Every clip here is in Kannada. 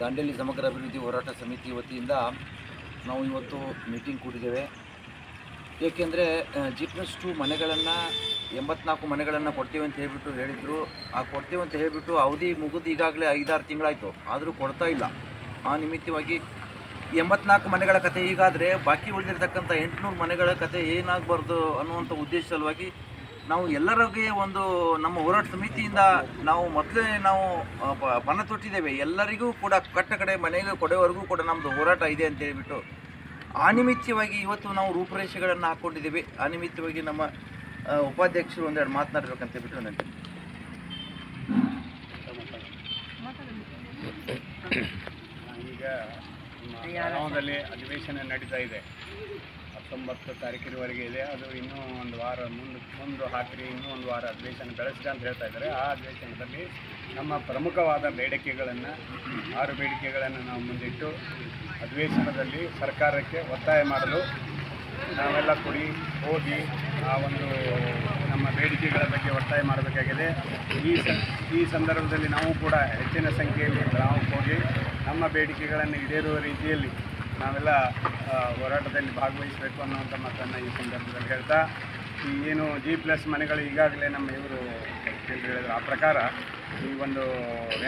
ದಾಂಡೇಲಿ ಸಮಗ್ರ ಅಭಿವೃದ್ಧಿ ಹೋರಾಟ ಸಮಿತಿ ವತಿಯಿಂದ ನಾವು ಇವತ್ತು ಮೀಟಿಂಗ್ ಕೂಡಿದ್ದೇವೆ. ಏಕೆಂದರೆ ಜಿಪ್ನಷ್ಟು ಮನೆಗಳನ್ನು, ಎಂಬತ್ನಾಲ್ಕು ಮನೆಗಳನ್ನು ಕೊಡ್ತೀವಿ ಅಂತ ಹೇಳಿಬಿಟ್ಟು ಹೇಳಿದರು. ಆ ಕೊಡ್ತೀವಿ ಅಂತ ಹೇಳಿಬಿಟ್ಟು ಅವಧಿ ಮುಗಿದು ಈಗಾಗಲೇ ಐದಾರು ತಿಂಗಳಾಯಿತು. ಆದರೂ ಕೊಡ್ತಾ ಇಲ್ಲ. ಆ ನಿಮಿತ್ತವಾಗಿ ಎಂಬತ್ನಾಲ್ಕು ಮನೆಗಳ ಕತೆ ಈಗಾದರೆ, ಬಾಕಿ ಉಳಿದಿರ್ತಕ್ಕಂಥ ಎಂಟುನೂರು ಮನೆಗಳ ಕತೆ ಏನಾಗಬಾರ್ದು ಅನ್ನುವಂಥ ಉದ್ದೇಶ ಸಲುವಾಗಿ ನಾವು ಎಲ್ಲರಿಗೆ ಒಂದು ನಮ್ಮ ಹೋರಾಟ ಸಮಿತಿಯಿಂದ ನಾವು ಮೊದಲೇ ನಾವು ಪಣ ತೊಟ್ಟಿದ್ದೇವೆ. ಎಲ್ಲರಿಗೂ ಕೂಡ ಕಟ್ಟ ಕಡೆ ಮನೆಗೆ ಕೊಡೋವರೆಗೂ ಕೂಡ ನಮ್ಮದು ಹೋರಾಟ ಇದೆ ಅಂತ ಹೇಳಿಬಿಟ್ಟು. ಅನಿಮಿತ್ಯವಾಗಿ ಇವತ್ತು ನಾವು ರೂಪುರೇಷೆಗಳನ್ನು ಹಾಕ್ಕೊಂಡಿದ್ದೀವಿ ಅನಿಮಿತ್ಯವಾಗಿ ನಮ್ಮ ಉಪಾಧ್ಯಕ್ಷರು ಒಂದೆರಡು ಮಾತನಾಡಬೇಕಂತ ಹೇಳ್ಬಿಟ್ಟು ನನಗೆ ಈಗ ಅಧಿವೇಶನ ನಡೀತಾ ಇದೆ. ಹತ್ತೊಂಬತ್ತು ತಾರೀಕಿನವರೆಗೆ ಇದೆ. ಅದು ಇನ್ನೂ ಒಂದು ವಾರ ಮುಂದೆ ಮುಂದೆ ಹಾಕಿರಿ ಇನ್ನೂ ಒಂದು ವಾರ ಅಧಿವೇಶನ ಬೆಳೆಸಿದೆ ಅಂತ ಹೇಳ್ತಾ ಇದ್ದಾರೆ. ಆ ಅಧಿವೇಶನದಲ್ಲಿ ನಮ್ಮ ಪ್ರಮುಖವಾದ ಬೇಡಿಕೆಗಳನ್ನು, ಆರು ಬೇಡಿಕೆಗಳನ್ನು ನಾವು ಮುಂದಿಟ್ಟು ಅಧಿವೇಶನದಲ್ಲಿ ಸರ್ಕಾರಕ್ಕೆ ಒತ್ತಾಯ ಮಾಡಲು ನಾವೆಲ್ಲ ಕೂಡಿ ಹೋಗಿ ಆ ಒಂದು ನಮ್ಮ ಬೇಡಿಕೆಗಳ ಬಗ್ಗೆ ಒತ್ತಾಯ ಮಾಡಬೇಕಾಗಿದೆ. ಈ ಈ ಸಂದರ್ಭದಲ್ಲಿ ನಾವು ಕೂಡ ಹೆಚ್ಚಿನ ಸಂಖ್ಯೆಯಲ್ಲಿ ನಾವು ಹೋಗಿ ನಮ್ಮ ಬೇಡಿಕೆಗಳನ್ನು ಈಡೇರುವ ರೀತಿಯಲ್ಲಿ ನಾವೆಲ್ಲ ಹೋರಾಟದಲ್ಲಿ ಭಾಗವಹಿಸಬೇಕು ಅನ್ನುವಂಥ ಮಾತನ್ನು ಈ ಸಂದರ್ಭದಲ್ಲಿ ಹೇಳ್ತಾ, ಈ ಏನು ಜಿ ಪ್ಲಸ್ ಮನೆಗಳು ಈಗಾಗಲೇ ನಮ್ಮ ಇವರು ಹೇಳಿದ್ರು ಆ ಪ್ರಕಾರ, ಈ ಒಂದು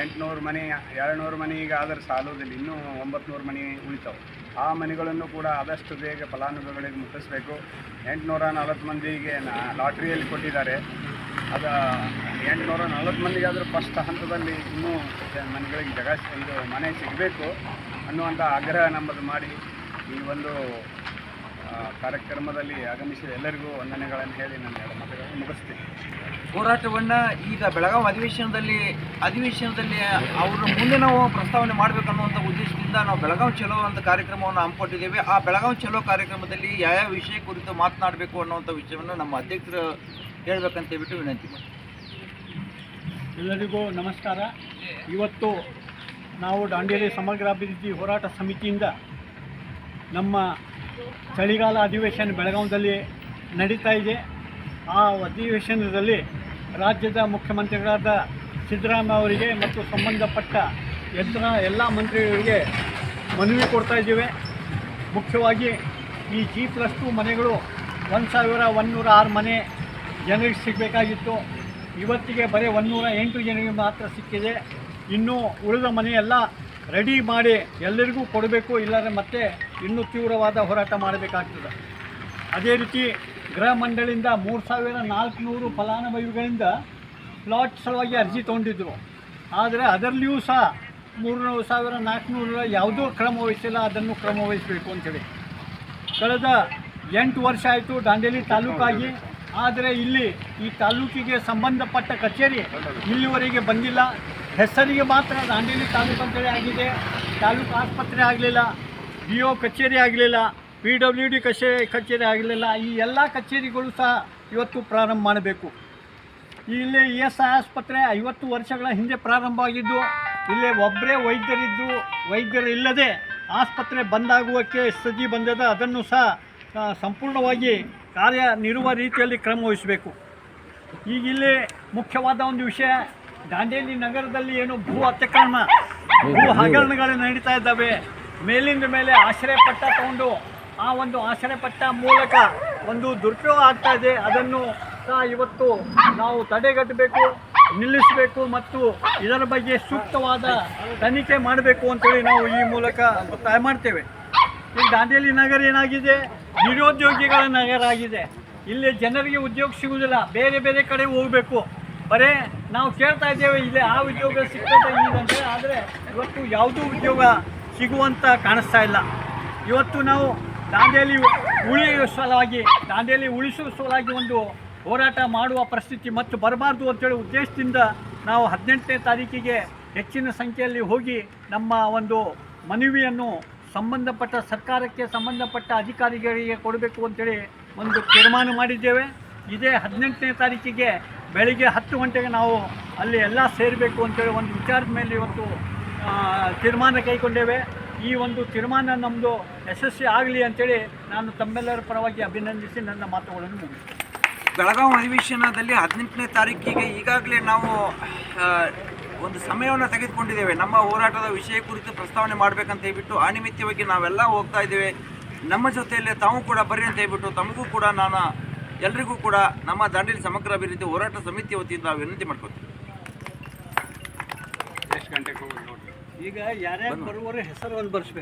ಎಂಟುನೂರು ಮನೆ, ಎರಡುನೂರು ಮನೆ ಈಗ ಆದರೆ ಸಾಲುವುದಿಲ್ಲ, ಇನ್ನೂ ಒಂಬತ್ತುನೂರು ಮನೆ ಉಳಿತಾವೆ. ಆ ಮನೆಗಳನ್ನು ಕೂಡ ಆದಷ್ಟು ಬೇಗ ಫಲಾನುಭವಿಗಳಿಗೆ ಮುಟ್ಟಿಸಬೇಕು. ಎಂಟುನೂರ ನಲವತ್ತು ಮಂದಿಗೆ ಲಾಟ್ರಿಯಲ್ಲಿ ಕೊಟ್ಟಿದ್ದಾರೆ. ಅದು, ಎಂಟುನೂರ ನಲವತ್ತು ಮಂದಿಗಾದರೂ ಫಸ್ಟ್ ಹಂತದಲ್ಲಿ ಇನ್ನೂ ಮನೆಗಳಿಗೆ ಜಗ, ಇದು ಮನೆ ಸಿಗಬೇಕು. ಅನ್ನುವಂಥ ಆಗ್ರಹ ನಮ್ಮದು ಮಾಡಿ ಈ ಒಂದು ಕಾರ್ಯಕ್ರಮದಲ್ಲಿ ಆಗಮಿಸಿದ ಎಲ್ಲರಿಗೂ ವಂದನೆಗಳನ್ನು ಹೇಳಿ ನನ್ನ ಎರಡು ಮಾತುಗಳನ್ನು ಮುಗಿಸ್ತೀನಿ. ಹೋರಾಟವನ್ನು ಈಗ ಬೆಳಗಾವಿ ಅಧಿವೇಶನದಲ್ಲಿ ಅಧಿವೇಶನದಲ್ಲಿ ಅವ್ರ ಮುಂದೆ ನಾವು ಪ್ರಸ್ತಾವನೆ ಮಾಡಬೇಕನ್ನುವಂಥ ಉದ್ದೇಶದಿಂದ ನಾವು ಬೆಳಗಾವಿ ಚಲೋ ಅಂತ ಕಾರ್ಯಕ್ರಮವನ್ನು ಹಮ್ಮಿಕೊಂಡಿದ್ದೇವೆ. ಆ ಬೆಳಗಾವಿ ಚಲೋ ಕಾರ್ಯಕ್ರಮದಲ್ಲಿ ಯಾವ ವಿಷಯ ಕುರಿತು ಮಾತನಾಡಬೇಕು ಅನ್ನುವಂಥ ವಿಷಯವನ್ನು ನಮ್ಮ ಅಧ್ಯಕ್ಷರು ಹೇಳಬೇಕಂತ ಹೇಳ್ಬಿಟ್ಟು ವಿನಂತಿ ಮಾಡಿ ಎಲ್ಲರಿಗೂ ನಮಸ್ಕಾರ. ಇವತ್ತು ನಾವು ದಾಂಡೇಲಿ ಸಮಗ್ರ ಅಭಿವೃದ್ಧಿ ಹೋರಾಟ ಸಮಿತಿಯಿಂದ ನಮ್ಮ ಚಳಿಗಾಲ ಅಧಿವೇಶನ ಬೆಳಗಾವಿಯಲ್ಲಿ ನಡೀತಾ ಇದೆ. ಆ ಅಧಿವೇಶನದಲ್ಲಿ ರಾಜ್ಯದ ಮುಖ್ಯಮಂತ್ರಿಗಳಾದ ಸಿದ್ದರಾಮಯ್ಯ ಅವರಿಗೆ ಮತ್ತು ಸಂಬಂಧಪಟ್ಟ ಎಲ್ಲ ಎಲ್ಲ ಮಂತ್ರಿಗಳಿಗೆ ಮನವಿ ಕೊಡ್ತಾ ಇದ್ದೇವೆ. ಮುಖ್ಯವಾಗಿ ಈ ಜಿ ಪ್ಲಸ್ ಟು ಮನೆಗಳು ಒಂದು ಸಾವಿರ ಒಂದುನೂರ ಆರು ಮನೆ ಜನರಿಗೆ ಸಿಗಬೇಕಾಗಿತ್ತು. ಇವತ್ತಿಗೆ ಬರೀ ಒಂದುನೂರ ಎಂಟು ಜನರಿಗೆ ಮಾತ್ರ ಸಿಕ್ಕಿದೆ. ಇನ್ನೂ ಉಳಿದ ಮನೆಯೆಲ್ಲ ರೆಡಿ ಮಾಡಿ ಎಲ್ಲರಿಗೂ ಕೊಡಬೇಕು, ಇಲ್ಲಾಂದರೆ ಮತ್ತೆ ಇನ್ನೂ ತೀವ್ರವಾದ ಹೋರಾಟ ಮಾಡಬೇಕಾಗ್ತದೆ. ಅದೇ ರೀತಿ ಗೃಹ ಮಂಡಳಿಯಿಂದ ಮೂರು ಸಾವಿರ ನಾಲ್ಕುನೂರು ಫಲಾನುಭವಿಗಳಿಂದ ಪ್ಲಾಟ್ ಸಲುವಾಗಿ ಅರ್ಜಿ ತೊಗೊಂಡಿದ್ದರು ಆದರೆ ಅದರಲ್ಲಿಯೂ ಸಹ ಮೂರು ಸಾವಿರ ನಾಲ್ಕುನೂರ ಯಾವುದೂ ಕ್ರಮ ವಹಿಸಿಲ್ಲ, ಅದನ್ನು ಕ್ರಮ ವಹಿಸಬೇಕು ಅಂಥೇಳಿ ಕಳೆದ ಎಂಟು ವರ್ಷ ಆಯಿತು ದಾಂಡೇಲಿ ತಾಲೂಕಾಗಿ. ಆದರೆ ಇಲ್ಲಿ ಈ ತಾಲೂಕಿಗೆ ಸಂಬಂಧಪಟ್ಟ ಕಚೇರಿ ಇಲ್ಲಿವರೆಗೆ ಬಂದಿಲ್ಲ. ಹೆಸರಿಗೆ ಮಾತ್ರ ದಾಂಡೇಲಿ ತಾಲೂಕು ಅಂತೇಳಿ ಆಗಿದೆ. ತಾಲೂಕು ಆಸ್ಪತ್ರೆ ಆಗಲಿಲ್ಲ, ಡಿ ಒ ಕಚೇರಿ ಆಗಲಿಲ್ಲ, ಪಿ ಡಬ್ಲ್ಯೂ ಡಿ ಕಚೇರಿ ಕಚೇರಿ ಆಗಲಿಲ್ಲ. ಈ ಎಲ್ಲ ಕಚೇರಿಗಳು ಸಹ ಇವತ್ತು ಪ್ರಾರಂಭ ಮಾಡಬೇಕು. ಇಲ್ಲಿ ಇ ಎಸ್ ಐ ಆಸ್ಪತ್ರೆ ಐವತ್ತು ವರ್ಷಗಳ ಹಿಂದೆ ಪ್ರಾರಂಭ ಆಗಿದ್ದು, ಇಲ್ಲಿ ಒಬ್ಬರೇ ವೈದ್ಯರಿದ್ದು ವೈದ್ಯರು ಇಲ್ಲದೆ ಆಸ್ಪತ್ರೆ ಬಂದಾಗುವಕ್ಕೆ ಸ್ಥಿತಿ ಬಂದದ, ಅದನ್ನು ಸಹ ಸಂಪೂರ್ಣವಾಗಿ ಕಾರ್ಯನಿರುವ ರೀತಿಯಲ್ಲಿ ಕ್ರಮ ವಹಿಸಬೇಕು. ಈಗ ಇಲ್ಲಿ ಮುಖ್ಯವಾದ ಒಂದು ವಿಷಯ ದಾಂಡೇಲಿ ನಗರದಲ್ಲಿ ಏನು ಭೂ ಅತ್ಯಕ್ರಮ ಭೂ. ಹಗರಣಗಳು ನಡೀತಾ ಇದ್ದಾವೆ. ಮೇಲಿಂದ ಮೇಲೆ ಆಶ್ರಯ ಪಟ್ಟ ತಗೊಂಡು ಆ ಒಂದು ಆಶ್ರಯ ಪಟ್ಟ ಮೂಲಕ ಒಂದು ದುರುಪಯೋಗ ಆಗ್ತಾ ಇದೆ. ಅದನ್ನು ಸಹ ಇವತ್ತು ನಾವು ತಡೆಗಟ್ಟಬೇಕು ನಿಲ್ಲಿಸಬೇಕು ಮತ್ತು ಇದರ ಬಗ್ಗೆ ಸೂಕ್ತವಾದ ತನಿಖೆ ಮಾಡಬೇಕು ಅಂತೇಳಿ ನಾವು ಈ ಮೂಲಕ ಒತ್ತಾಯ ಮಾಡ್ತೇವೆ. ಈ ದಾಂಡೇಲಿ ನಗರ ಏನಾಗಿದೆ? ನಿರುದ್ಯೋಗಿಗಳ ನಗರ ಆಗಿದೆ. ಇಲ್ಲಿ ಜನರಿಗೆ ಉದ್ಯೋಗ ಸಿಗುವುದಿಲ್ಲ. ಬೇರೆ ಬೇರೆ ಕಡೆ ಹೋಗಬೇಕು. ಬರೇ, ನಾವು ಕೇಳ್ತಾ ಇದ್ದೇವೆ, ಇಲ್ಲಿ ಆ ಉದ್ಯೋಗ ಸಿಗ್ತದೆ ಅಂತ ಆದರೆ ಇವತ್ತು ಯಾವುದೂ ಉದ್ಯೋಗ ಸಿಗುವಂತ ಕಾಣಿಸ್ತಾ ಇಲ್ಲ. ಇವತ್ತು ನಾವು ದಾಂಡೇಲಿ ಉಳಿಯುವ ಸಲುವಾಗಿ, ದಾಂಡೇಲಿ ಉಳಿಸುವ ಸಲುವಾಗಿ ಒಂದು ಹೋರಾಟ ಮಾಡುವ ಪರಿಸ್ಥಿತಿ ಮತ್ತು ಬರಬಾರ್ದು ಅಂತೇಳಿ ಉದ್ದೇಶದಿಂದ ನಾವು ಹದಿನೆಂಟನೇ ತಾರೀಕಿಗೆ ಹೆಚ್ಚಿನ ಸಂಖ್ಯೆಯಲ್ಲಿ ಹೋಗಿ ನಮ್ಮ ಒಂದು ಮನವಿಯನ್ನು ಸಂಬಂಧಪಟ್ಟ, ಸರ್ಕಾರಕ್ಕೆ ಸಂಬಂಧಪಟ್ಟ ಅಧಿಕಾರಿಗಳಿಗೆ ಕೊಡಬೇಕು ಅಂತೇಳಿ ಒಂದು ತೀರ್ಮಾನ ಮಾಡಿದ್ದೇವೆ. ಇದೇ ಹದಿನೆಂಟನೇ ತಾರೀಕಿಗೆ ಬೆಳಿಗ್ಗೆ ಹತ್ತು ಗಂಟೆಗೆ ನಾವು ಅಲ್ಲಿ ಎಲ್ಲ ಸೇರಬೇಕು ಅಂತೇಳಿ ಒಂದು ವಿಚಾರದ ಮೇಲೆ ಇವತ್ತು ತೀರ್ಮಾನ ಕೈಗೊಂಡೇವೆ. ಈ ಒಂದು ತೀರ್ಮಾನ ನಮ್ಮದು ಯಶಸ್ವಿ ಆಗಲಿ ಅಂತೇಳಿ ನಾನು ತಮ್ಮೆಲ್ಲರ ಪರವಾಗಿ ಅಭಿನಂದಿಸಿ ನನ್ನ ಮಾತುಗಳನ್ನು ಮುಗಿಸ್ತೇನೆ. ಬೆಳಗಾವಿ ಅಧಿವೇಶನದಲ್ಲಿ ಹದಿನೆಂಟನೇ ತಾರೀಕಿಗೆ ಈಗಾಗಲೇ ನಾವು ಒಂದು ಸಮಯವನ್ನು ತೆಗೆದುಕೊಂಡಿದ್ದೇವೆ. ನಮ್ಮ ಹೋರಾಟದ ವಿಷಯ ಕುರಿತು ಪ್ರಸ್ತಾವನೆ ಮಾಡಬೇಕಂತ ಹೇಳ್ಬಿಟ್ಟು, ಆ ನಿಮಿತ್ತವಾಗಿ ನಾವೆಲ್ಲ ಹೋಗ್ತಾ ಇದ್ದೇವೆ. ನಮ್ಮ ಜೊತೆಯಲ್ಲೇ ತಾವು ಕೂಡ ಬರ್ರಿ ಅಂತ ಹೇಳ್ಬಿಟ್ಟು, ತಮಗೂ ಕೂಡ ನಾನು ಎಲ್ರಿಗೂ ಕೂಡ ನಮ್ಮ ದಾಂಡೇಲಿ ಸಮಗ್ರ ಅಭಿವೃದ್ಧಿ ಹೋರಾಟ ಸಮಿತಿ ವತಿಯಿಂದ ವಿನಂತಿ ಮಾಡ್ಕೊತೀವಿ. ಎಷ್ಟು ಗಂಟೆಗೆ ಹೋಗಿ ಈಗ ಯಾರ್ಯಾರು ಬರುವವರು ಹೆಸರು ಒಂದು ಬರ್ಸ್ಬೇಕು.